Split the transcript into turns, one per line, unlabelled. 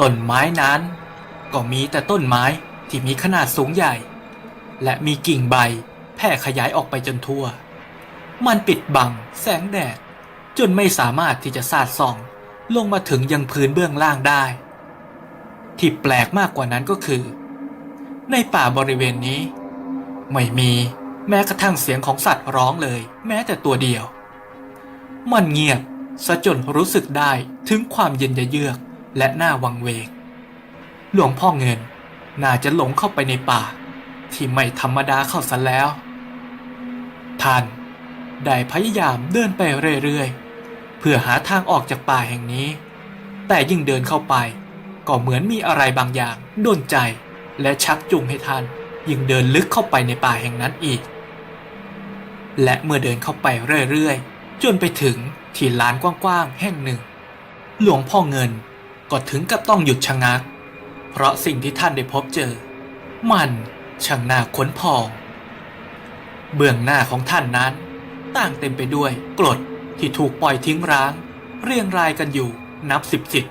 ต้นไม้นั้น ก็มีแต่ต้นไม้ที่มีขนาดสูงใหญ่ และมีกิ่งใบแผ่ขยายออกไปจนทั่ว มันปิดบังแสงแดด จนไม่สามารถที่จะสาดส่อง ลงมาถึงยังพื้นเบื้องล่างได้ ที่แปลกมากกว่านั้นก็คือ ในป่าบริเวณนี้ ไม่มีแม้กระทั่งเสียงของสัตว์ร้องเลย แม้แต่ตัวเดียว มันเงียบซะจนรู้สึกได้ถึงความเย็นยเยือก และหน่าวังเวงหลวงพ่อเงินน่าจะหลงเข้าไปในป่า ที่ไม่ธรรมดาเข้าซะแล้ว ท่านได้พยายามเดินไปเรื่อยๆ เพื่อหาทางออกจากป่าแห่งนี้ แต่ยิ่งเดินเข้าไป ก็เหมือนมีอะไรบางอย่างโดนใจและชักจูงให้ท่านยิ่งเดินลึกเข้าไปในป่าแห่งนั้นอีก และเมื่อเดินเข้าไปเรื่อยๆ จนไปถึงที่ลานกว้างๆ แห่งหนึ่ง หลวงพ่อเงิน ก็ถึงกับต้องหยุดชะงัก เพราะสิ่งที่ท่านได้พบเจอ มันช่างน่าขนพอง เบื้องหน้าของท่านนั้น ต่างเต็มไปด้วยกรดที่ถูกปล่อยทิ้งร้าง เรียงรายกันอยู่นับสิบสิบ